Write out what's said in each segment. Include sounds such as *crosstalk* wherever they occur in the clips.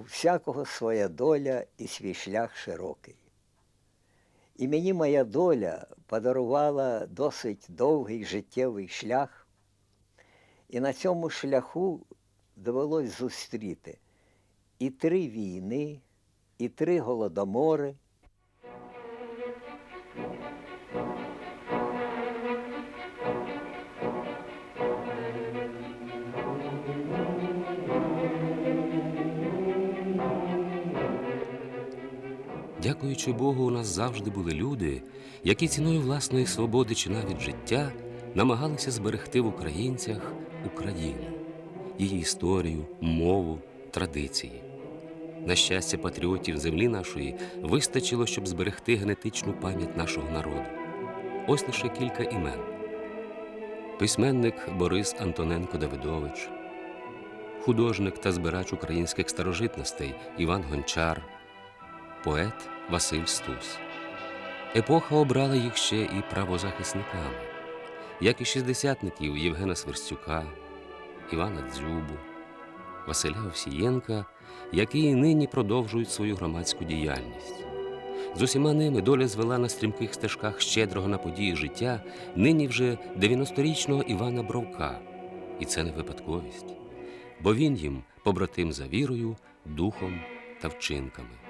у всякого своя доля і свій шлях широкий. І мені моя доля подарувала досить довгий життєвий шлях, і на цьому шляху довелось зустріти і три війни, і три голодомори. Дякуючи Богу, у нас завжди були люди, які ціною власної свободи чи навіть життя намагалися зберегти в українцях Україну, її історію, мову, традиції. На щастя, патріотів землі нашої вистачило, щоб зберегти генетичну пам'ять нашого народу. Ось лише кілька імен: письменник Борис Антоненко Давидович, художник та збирач українських старожитностей Іван Гончар, поет Василь Стус. Епоха обрала їх ще і правозахисниками, як і шістдесятників Євгена Сверстюка, Івана Дзюбу, Василя Овсієнка, які і нині продовжують свою громадську діяльність. З усіма ними доля звела на стрімких стежках щедрого на події життя нині вже 90-річного Івана Бровка. І це не випадковість, бо він їм побратим за вірою, духом та вчинками.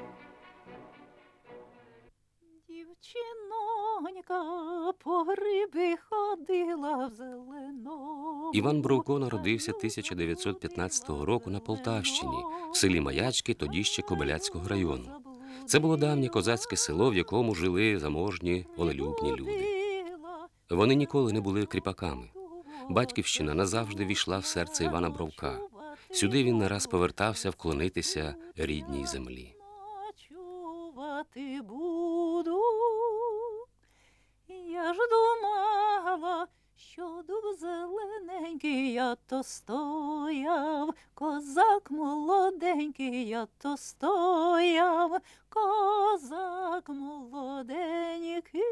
Дівчинонька по гриби ходила в зелено. Іван Бровко народився 1915 року на Полтавщині, в селі Маячки, тоді ще Кобиляцького району. Це було давнє козацьке село, в якому жили заможні, волелюбні люди. Вони ніколи не були кріпаками. Батьківщина назавжди війшла в серце Івана Бровка. Сюди він не раз повертався вклонитися рідній землі. Я ж думала, що дуб зелененький я то стояв, козак молоденький я то стояв, козак молоденький.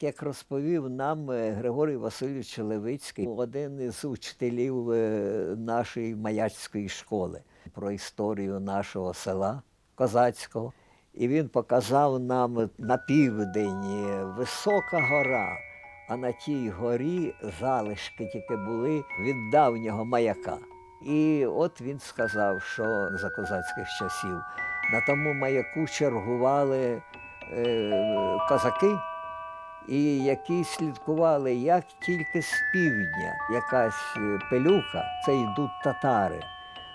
Як розповів нам е, Григорій Васильович Левицький, один із учителів е, нашої маячської школи, про історію нашого села козацького. І він показав нам на південь висока гора, а на тій горі залишки тільки були від давнього маяка. І от він сказав, що за козацьких часів на тому маяку чергували е, козаки і які слідкували як тільки з півдня якась е, пелюка, це йдуть татари.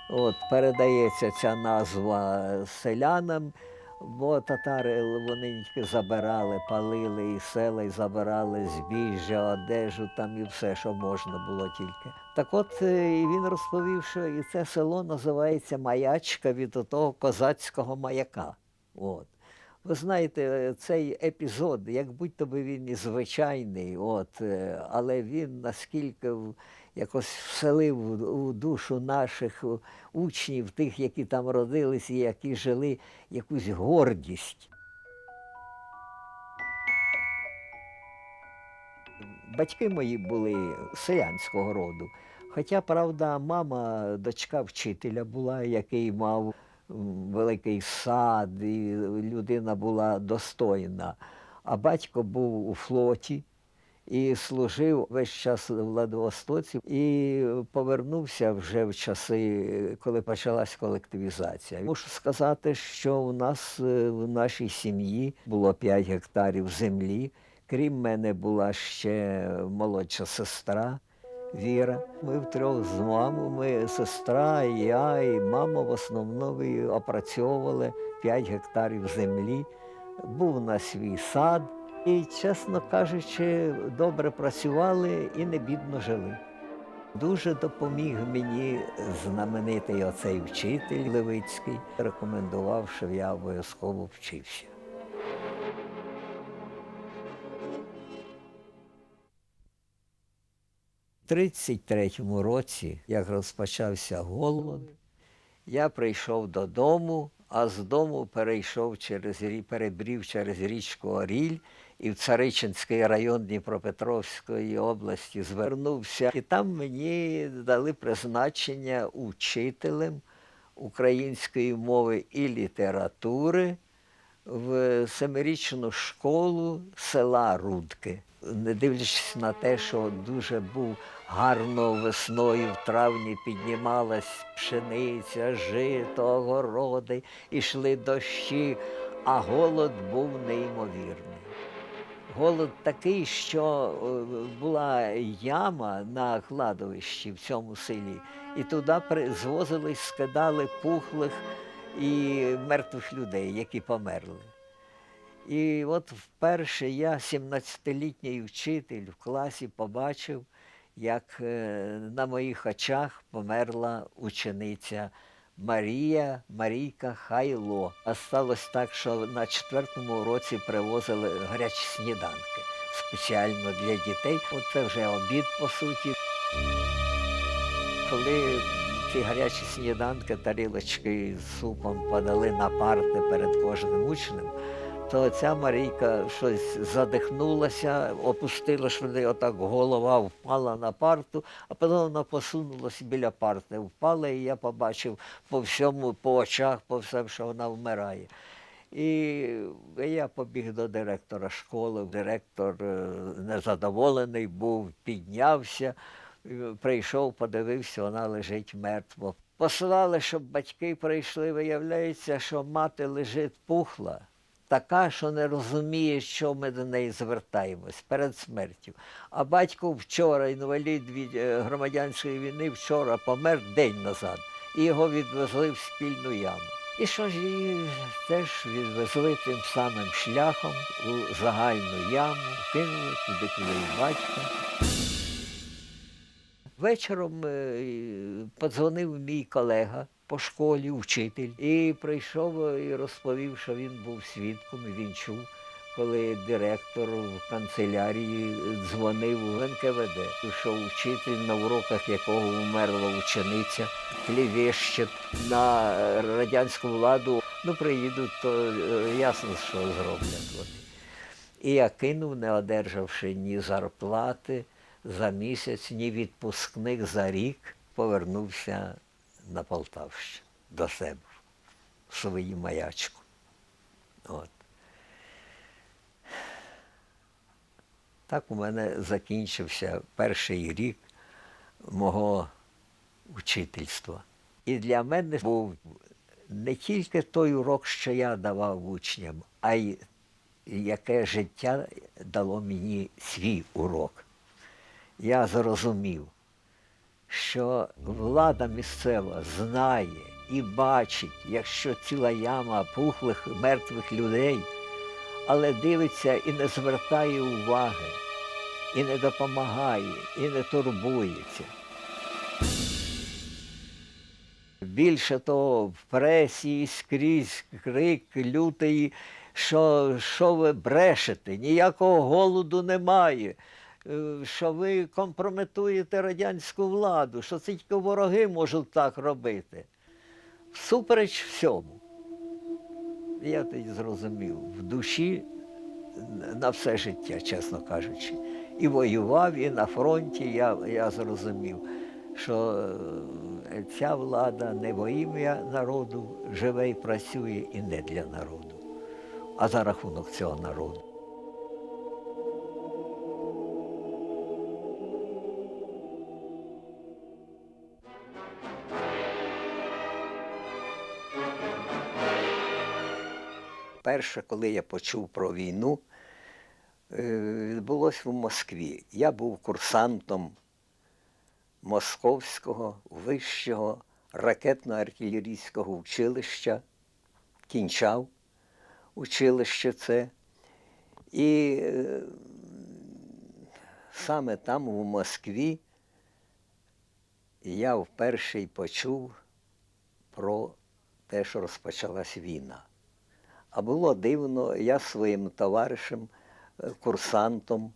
От передається ця назва селянам, бо татари вони забирали, палили і села, і забирали збіжжя, одежу там і все, що можна було тільки. Так от е, і він розповів, що і це село називається Маячка від того козацького маяка. От. Ви знаєте, цей епізод, як будь-то би він і звичайний, от, е, але він наскільки якось вселив у душу наших учнів, тих, які там родились і які жили, якусь гордість. Батьки мої були селянського роду. Хоча, правда, мама, дочка вчителя була, який мав великий сад, і людина була достойна. А батько був у флоті і служив весь час в Владивостоці і повернувся вже в часи, коли почалась колективізація. Мушу сказати, що у нас е, в нашій сім'ї було 5 гектарів землі. Крім мене була ще молодша сестра. Віра. Ми втрьох з мамою, сестра, і я, і мама в основному опрацьовували 5 гектарів землі. Був на свій сад. І, чесно кажучи, добре працювали і не бідно жили. Дуже допоміг мені знаменитий оцей вчитель Левицький, рекомендував, щоб я обов'язково вчився. У 33-му році, як розпочався голод, я прийшов додому, а з дому перейшов через рі- перебрів через річку Оріль і в Царичинський район Дніпропетровської області звернувся. І там мені дали призначення учителем української мови і літератури в семирічну школу села Рудки. Не дивлячись на те, що дуже був гарно весною в травні піднімалась пшениця, жито, огороди, ішли дощі, а голод був неймовірний. Голод такий, що е, була яма на кладовищі в цьому селі, і туди звозили, скидали пухлих і мертвих людей, які померли. І от вперше я, 17-літній вчитель, в класі побачив, як е, на моїх очах померла учениця Марія Марійка Хайло. А сталося так, що на четвертому році привозили гарячі сніданки спеціально для дітей. От це вже обід, по суті. Коли ці гарячі сніданки, тарілочки з супом подали на парти перед кожним учнем, то ця Марійка щось задихнулася, опустила швидко, отак голова впала на парту, а потім вона посунулася біля парти, впала, і я побачив по всьому, по очах, по всьому, що вона вмирає. І я побіг до директора школи. Директор е, незадоволений був, піднявся, прийшов, подивився, вона лежить мертво. Послали, щоб батьки прийшли. Виявляється, що мати лежить пухла, така, що не розуміє, що ми до неї звертаємось перед смертю. А батько вчора, інвалід від е, громадянської війни, вчора помер день назад, і його відвезли в спільну яму. І що ж її теж відвезли тим самим шляхом у загальну яму, кинули туди, куди і батько. Вечором е, подзвонив мій колега по школі, вчитель, і прийшов і розповів, що він був свідком, і він чув, коли директор в канцелярії дзвонив у НКВД, що вчитель, на уроках якого умерла учениця, клівещить на радянську владу. Ну, приїдуть, то е, ясно, що зроблять вони. І я кинув, не одержавши ні зарплати за місяць, ні відпускних за рік, повернувся на Полтавщину до себе, в свою маячку. От. Так у мене закінчився перший рік мого учительства. І для мене був не тільки той урок, що я давав учням, а й яке життя дало мені свій урок. Я зрозумів, що влада місцева знає і бачить, якщо ціла яма пухлих мертвих людей, але дивиться і не звертає уваги, і не допомагає, і не турбується. Більше того, в пресі скрізь крик лютий, що, що ви брешете, ніякого голоду немає, що ви компрометуєте радянську владу, що це тільки вороги можуть так робити. Всупереч всьому. Я тоді зрозумів, в душі на все життя, чесно кажучи. І воював, і на фронті я, я зрозумів, що е, ця влада не во ім'я народу живе і працює і не для народу, а за рахунок цього народу. Перше, коли я почув про війну, е, відбулося в Москві. Я був курсантом Московського вищого ракетно-артилерійського училища, кінчав училище це. І е, саме там, у Москві, я вперше й почув про те, що розпочалась війна. А було дивно, я своїм товаришем, е, курсантом,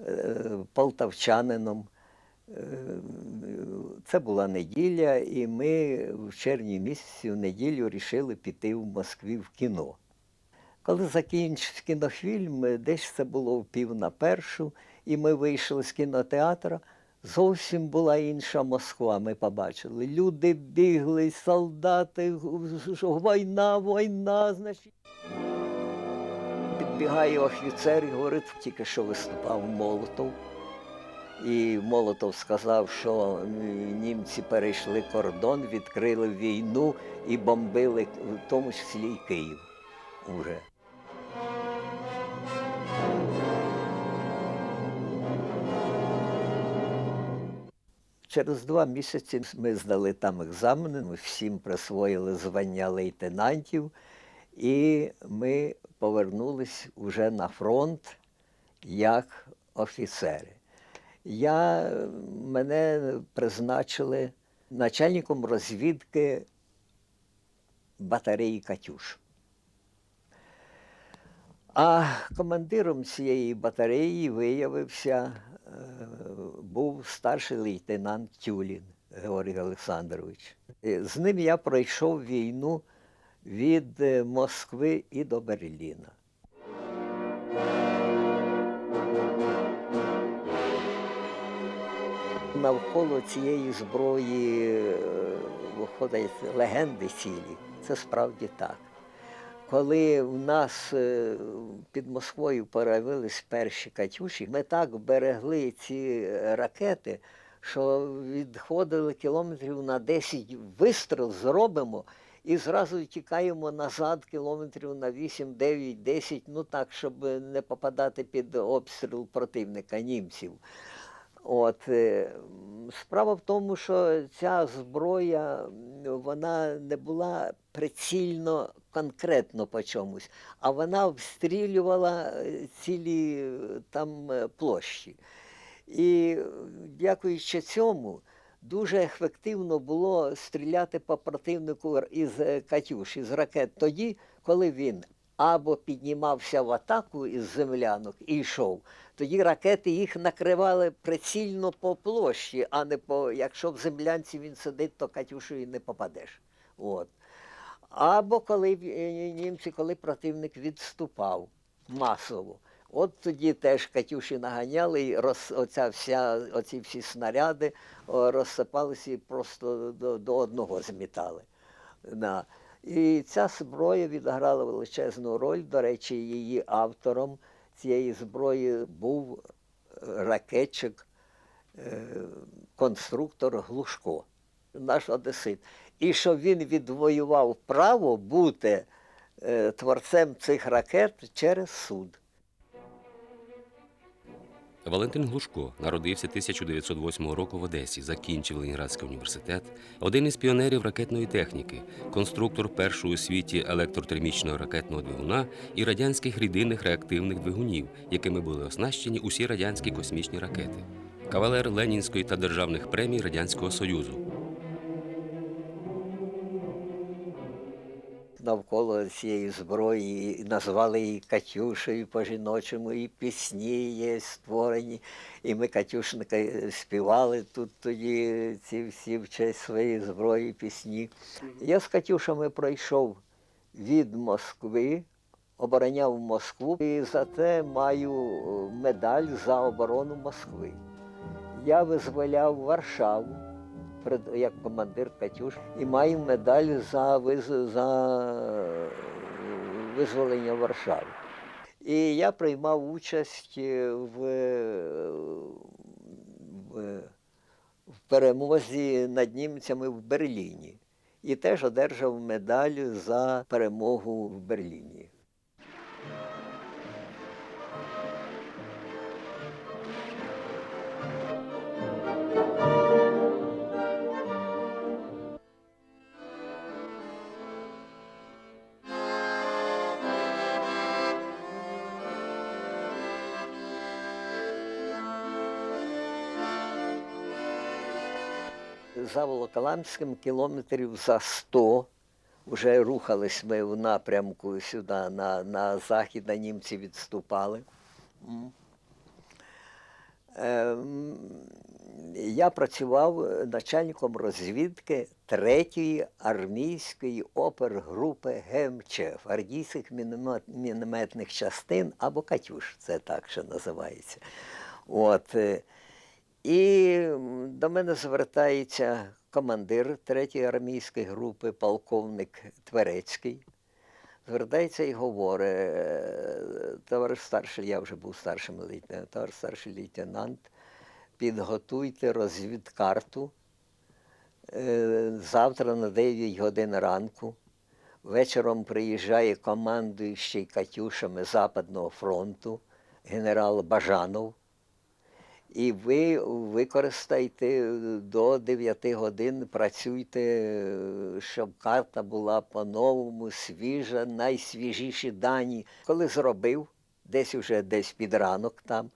е, полтавчанином. е, Це була неділя, і ми в червні місяці в неділю вирішили піти в Москві в кіно. Коли закінчився кінофільм, десь це було в пів на першу, і ми вийшли з кінотеатра, Зовсім була інша Москва, ми побачили. Люди бігли, солдати, війна, війна, значить. Підбігає офіцер і говорить, тільки що виступав Молотов. І Молотов сказав, що німці перейшли кордон, відкрили війну і бомбили, в тому числі і Київ уже. Через два місяці ми здали там екзамени, ми всім присвоїли звання лейтенантів, і ми повернулись уже на фронт як офіцери. Я, мене призначили начальником розвідки батареї Катюш. А командиром цієї батареї виявився, був старший лейтенант Тюлін Георгій Олександрович. Е, З ним я пройшов війну від е, Москви і до Берліна. Навколо цієї зброї е, виходять легенди цілі. Це справді так. Коли в нас е, під Москвою появились перші Катюші, ми так берегли ці ракети, що відходили кілометрів на 10 вистріл зробимо і зразу тікаємо назад кілометрів на 8, 9, 10, ну так, щоб не попадати під обстріл противника німців. От, е, справа в тому, що ця зброя вона не була прицільно конкретно по чомусь, а вона обстрілювала е, цілі е, там площі. І дякуючи цьому, дуже ефективно було стріляти по противнику із Катюш, із ракет тоді, коли він або піднімався в атаку із землянок і йшов, тоді ракети їх накривали прицільно по площі, а не по. Якщо в землянці він сидить, то Катюшею не попадеш. От. Або коли е, німці, коли противник відступав масово. От тоді теж Катюші наганяли, і роз, оця вся, оці всі снаряди розсипалися і просто до, до одного змітали. Да. І ця зброя відіграла величезну роль. До речі, її автором цієї зброї був е, ракетчик, е, конструктор Глушко, наш одесит. І що він відвоював право бути е, творцем цих ракет через суд. Валентин Глушко народився 1908 року в Одесі, закінчив Ленінградський університет, один із піонерів ракетної техніки, конструктор першого у світі електротермічного ракетного двигуна і радянських рідинних реактивних двигунів, якими були оснащені усі радянські космічні ракети, кавалер Ленінської та державних премій Радянського Союзу. Навколо цієї зброї, і назвали її Катюшею по-жіночому, і пісні є створені. І ми Катюшника співали тут тоді ці всі в честь своєї зброї пісні. Я з Катюшами пройшов від Москви, обороняв Москву і за це маю е, медаль за оборону Москви. Я визволяв Варшаву як командир Катюш і маю медаль за, за визволення Варшави. І я приймав участь в, в, в перемозі над німцями в Берліні. І теж одержав медаль за перемогу в Берліні. За Волоколамським кілометрів за 100 вже рухались ми в напрямку сюди, на, на захід, а німці відступали. Ем, Я працював начальником розвідки 3-ї армійської опергрупи ГМЧ, гвардійських мінометних частин або Катюш, це так ще називається. От, е, І до мене звертається командир 3-ї армійської групи, полковник Тверецький. Звертається і говорить, «Е, товариш старший, я вже був старшим лейтенантом, товариш старший лейтенант, підготуйте розвідкарту е, завтра на 9 годин ранку. Вечором приїжджає командуючий Катюшами Западного фронту генерал Бажанов. І ви використайте до 9 годин, працюйте, щоб карта була по-новому, свіжа, найсвіжіші дані. Коли зробив, десь уже десь під ранок там,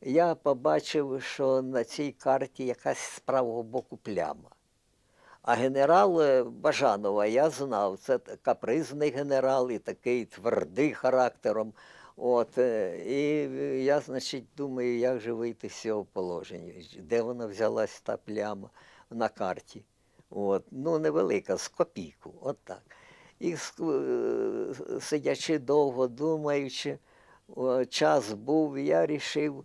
я побачив, що на цій карті якась з правого боку пляма. А генерал е, Бажанова я знав, це капризний генерал і такий твердий характером. От, е, і е, я, значить, думаю, як же вийти з цього положення. Де вона взялась та пляма на карті? От, ну, невелика, з копійку, от так. І е, сидячи довго, думаючи, час був, я рішив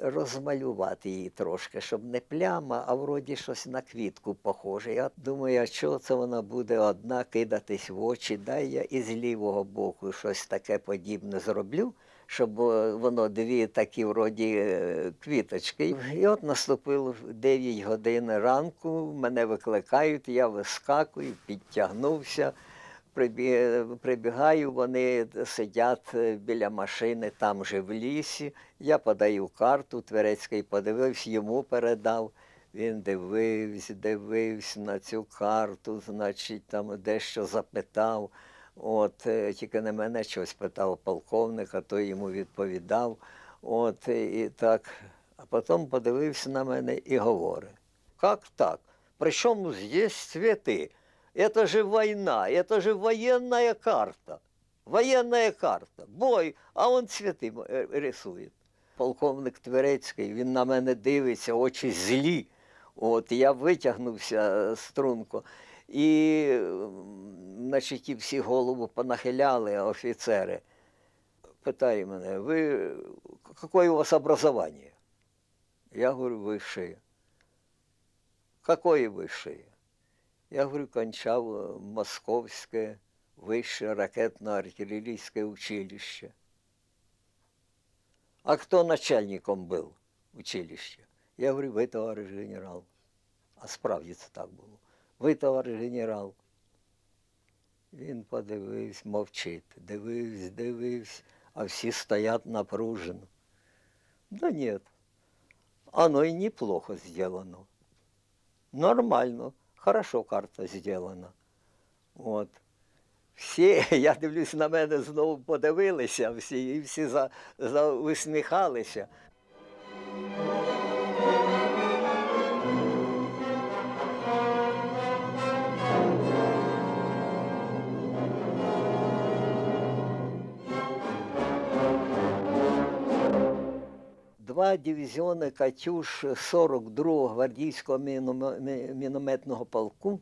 розмалювати її трошки, щоб не пляма, а вроді щось на квітку похоже. Я думаю, а чого це вона буде одна кидатись в очі? Дай я із лівого боку щось таке подібне зроблю, щоб е, воно дві такі вроді е, квіточки. І от наступило 9 годин ранку, мене викликають, я вискакую, підтягнувся. Прибі- Прибігаю, вони сидять е, біля машини, там же в лісі. Я подаю карту, Тверецький подивився, йому передав. Він дивився, дивився на цю карту, значить, там дещо запитав. От, е, тільки не мене щось питав полковника, той йому відповідав. От, і так. А потім подивився на мене і говорить: Як так? Причому здесь цвіти? Это же война, это же военная карта. Военная карта. Бой, а он цвіти м- е, рисує. Полковник Тверецький, він на мене дивиться, очі злі. От я витягнувся е, струнко. І, м, значить, і всі голову понахиляли офіцери. Питає мене, ви какое у вас образование? Я говорю, высшее. Какое высшее? Я говорю, кончав е, Московське вище ракетно-артиллерийское училище. А кто начальником был училища? Я говорю, ви, товариш генерал. А справді це так було. Ви, товариш генерал. Він подивився, мовчить, дивився, дивився, а всі стоять напружено. Да нет, оно и неплохо сделано. Нормально, Хорошо карта зроблена. От. Всі, *laughs* я дивлюсь, на мене знову подивилися, всі, і всі за, за, усміхалися. Два дивізіони Катюш 42-го гвардійського мінометного полку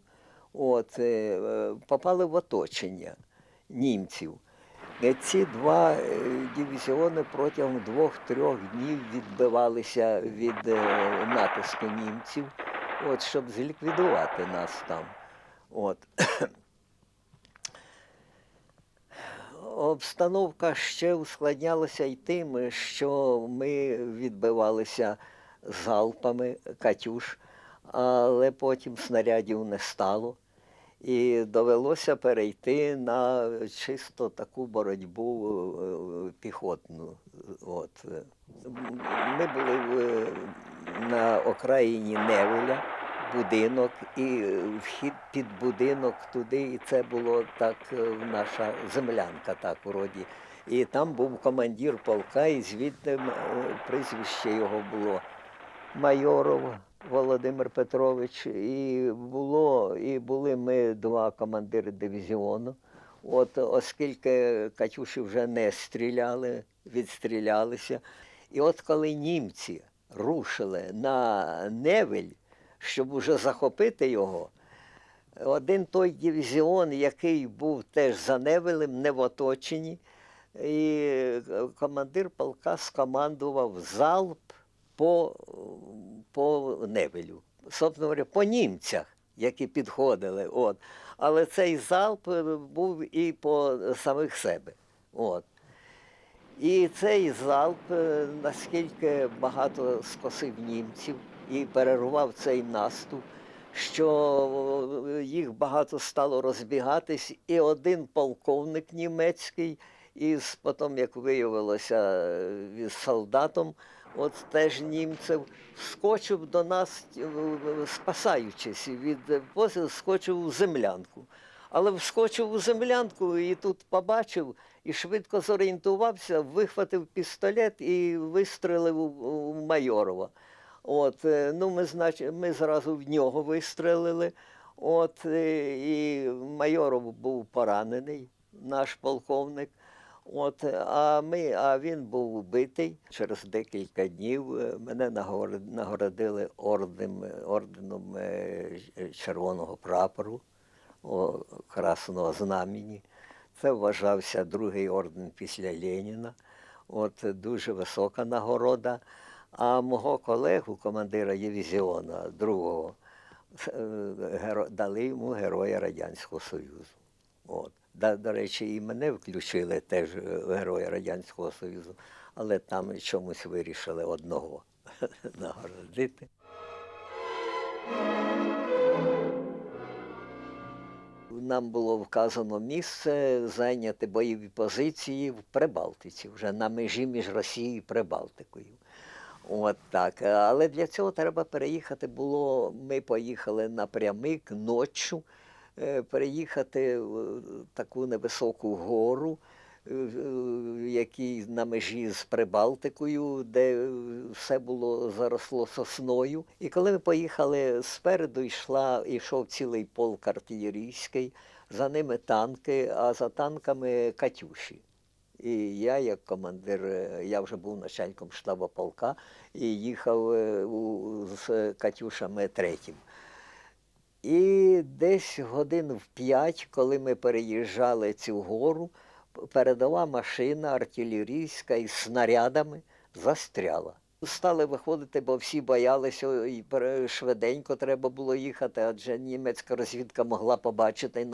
от, е, попали в оточення німців. Е, Ці два е, дивізіони протягом двох-трьох днів відбивалися від натиску німців, от, щоб зліквідувати нас там. От. Обстановка ще ускладнялася й тим, що ми відбивалися залпами Катюш, але потім снарядів не стало. І довелося перейти на чисто таку боротьбу е, піхотну. От. е. Ми були на окраїні Невеля, будинок, і вхід під будинок туди, і це було так е, наша землянка, так вроді. І там був командир полка, і звідти е, прізвище його було Майоров Володимир Петрович. І було, і були ми два командири дивізіону. От оскільки Катюші вже не стріляли, відстрілялися. І от коли німці рушили на Невель, щоб уже захопити його, один той дивізіон, який був теж за Невелем, не в оточенні, і е, командир полка скомандував залп по, по Невелю. Собственно говоря, по німцях, які підходили. От. Але цей залп е, був і по самих себе. От. І цей залп, е, наскільки багато скосив німців і перервав цей наступ, що е, їх багато стало розбігатись, і один полковник німецький, із потім, як виявилося, е, із солдатом, от теж німців, вскочив до нас, е, спасаючись від е, пози, скочив у землянку. Але вскочив у землянку і тут побачив, і швидко зорієнтувався, вихватив пістолет і вистрелив у Майорова. От, е, ну, ми, значить, ми зразу в нього вистрелили. От, е, і Майоров був поранений, наш полковник. От, а, ми, а він був убитий. Через декілька днів е, мене нагород- нагородили орденом, орденом Червоного прапору, о, Красного Знамені. Це вважався другий орден після Леніна. От дуже висока нагорода. А мого колегу, командира дивізіону, другого, е, дали йому Героя Радянського Союзу. От. Да, до речі, і мене включили теж е, в Героя Радянського Союзу, але там чомусь вирішили одного *laughs* нагородити. Нам було вказано місце зайняти бойові позиції в Прибалтиці, вже на межі між Росією і Прибалтикою. От так. Але для цього треба переїхати було. Ми поїхали напрямик ночі, е, переїхати в таку невисоку гору, е, в якій на межі з Прибалтикою, де все було заросло сосною. І коли ми поїхали спереду, йшла, йшов цілий полк артилерійський, за ними танки, а за танками Катюші. І я, як командир, е, я вже був начальником штабу полка і їхав е, з Катюшами третім. І десь годин в п'ять, коли ми переїжджали цю гору, передова машина артилерійська із снарядами застряла. Стали виходити, бо всі боялися, і швиденько треба було їхати, адже німецька розвідка могла побачити,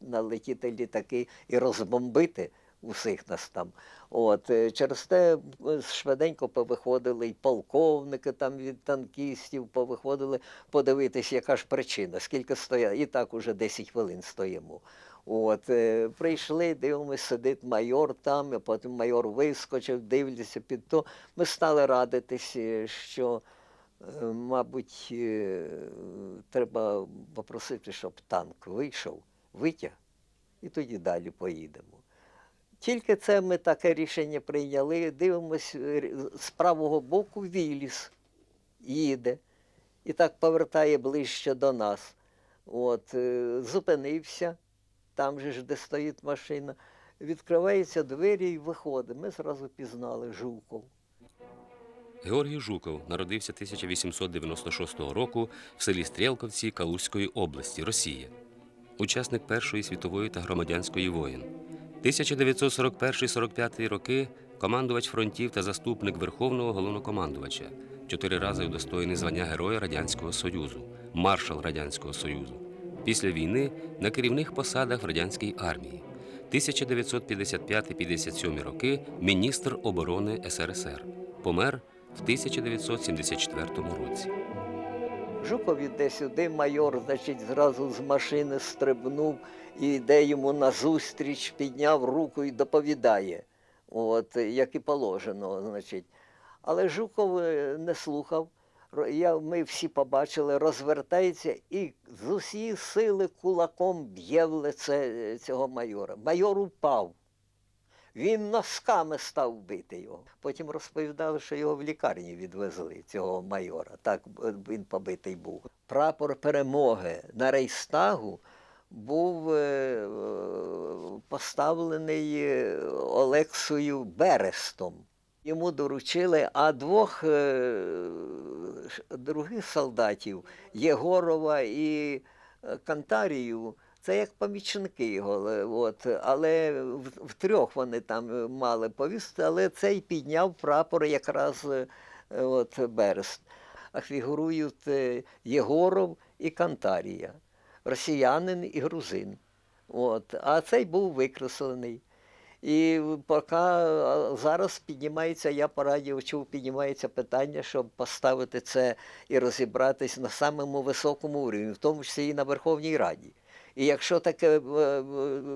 налетіти літаки і розбомбити усіх нас там. От, е, через те е, швиденько повиходили і полковники там від танкістів, повиходили подивитись, яка ж причина, скільки стояли. І так уже 10 хвилин стоїмо. От, е, прийшли, дивимося, сидить майор там, а потім майор вискочив, дивляться під то. Ми стали радитись, що, мабуть, треба попросити, щоб танк вийшов, витяг, і тоді далі поїдемо. Тільки це ми таке рішення прийняли. Дивимось, е, з правого боку Віліс їде і так повертає ближче до нас. От, е, зупинився, там же ж, де стоїть машина. Відкриваються двері і виходить. Ми зразу пізнали Жуков. Георгій Жуков народився 1896 року в селі Стрілковці Калузької області, Росія. Учасник Першої світової та громадянської воєн. 1941-45 роки командувач фронтів та заступник Верховного головнокомандувача. Чотири рази удостоєний звання Героя Радянського Союзу, маршал Радянського Союзу. Після війни на керівних посадах в радянській армії. 1955-57 роки міністр оборони СРСР. Помер в 1974 році. Жуков іде сюди, майор, значить, зразу з машини стрибнув і йде йому назустріч, підняв руку і доповідає, от, як і положено, значить. Але Жуков е, не слухав. Я, ми всі побачили, розвертається і з усієї сили кулаком б'є в лице е, цього майора. Майор упав. Він носками став бити його. Потім розповідали, що його в лікарні відвезли, цього майора. Так він побитий був. Прапор перемоги на Рейстагу був е, е, поставлений е, Олексою Берестом. Йому доручили, а двох других солдатів Єгорова і Кантарію це як помічники його. От, але в, трьох вони там е, мали повісти, але цей підняв прапор якраз е, от, Берест. а фігурують е, Єгоров і Кантарія, росіянин і грузин. От. А цей був викреслений. І поки зараз піднімається, я по радіо чув, піднімається питання, щоб поставити це і розібратись на самому високому рівні, в тому числі і на Верховній Раді. І якщо таке е, е,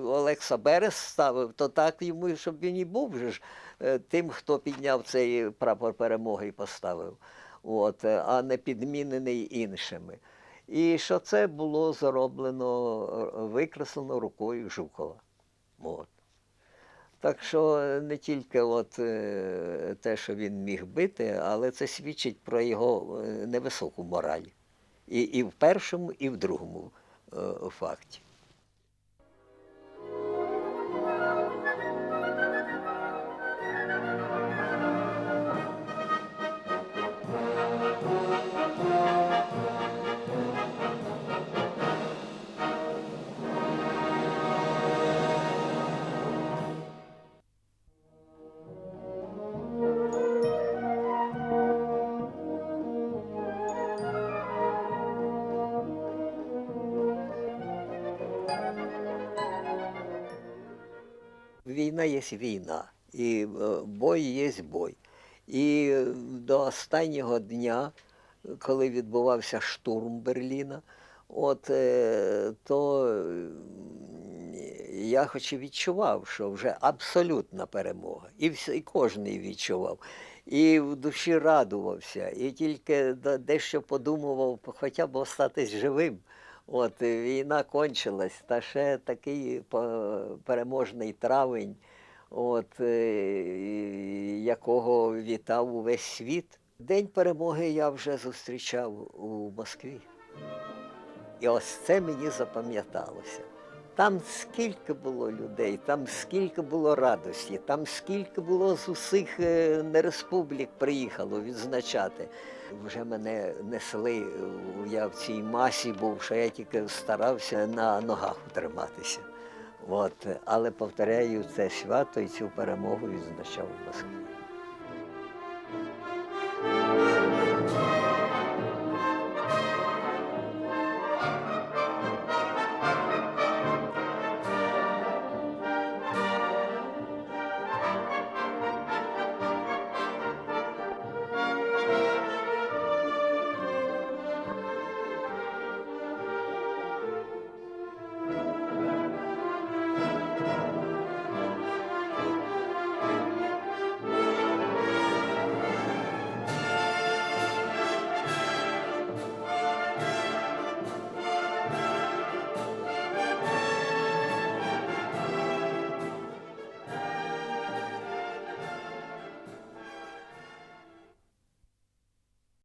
Олекса Берес ставив, то так йому, щоб він і був же ж е, тим, хто підняв цей прапор перемоги і поставив, От, а не підмінений іншими. І що це було зроблено, викреслено рукою Жукова. От. Так що не тільки от, те, що він міг бити, але це свідчить про його невисоку мораль. І, і в першому, і в другому факті. Є війна, і е, бой є бой. І е, до останнього дня, коли відбувався штурм Берліна, от, е, то я хоч і відчував, що вже абсолютна перемога. І, і кожен відчував. І в душі радувався, і тільки дещо подумував, хоча б остатись живим. От війна кончилась, та ще такий переможний травень, от, е, якого вітав увесь світ. День перемоги я вже зустрічав у Москві. І ось це мені запам'яталося. Там скільки було людей, там скільки було радості, там скільки було з усіх е, нереспублік приїхало відзначати. Вже мене несли, е, я в цій масі був, що я тільки старався на ногах утриматися. От. Але повторяю, це свято і цю перемогу відзначав в Москві.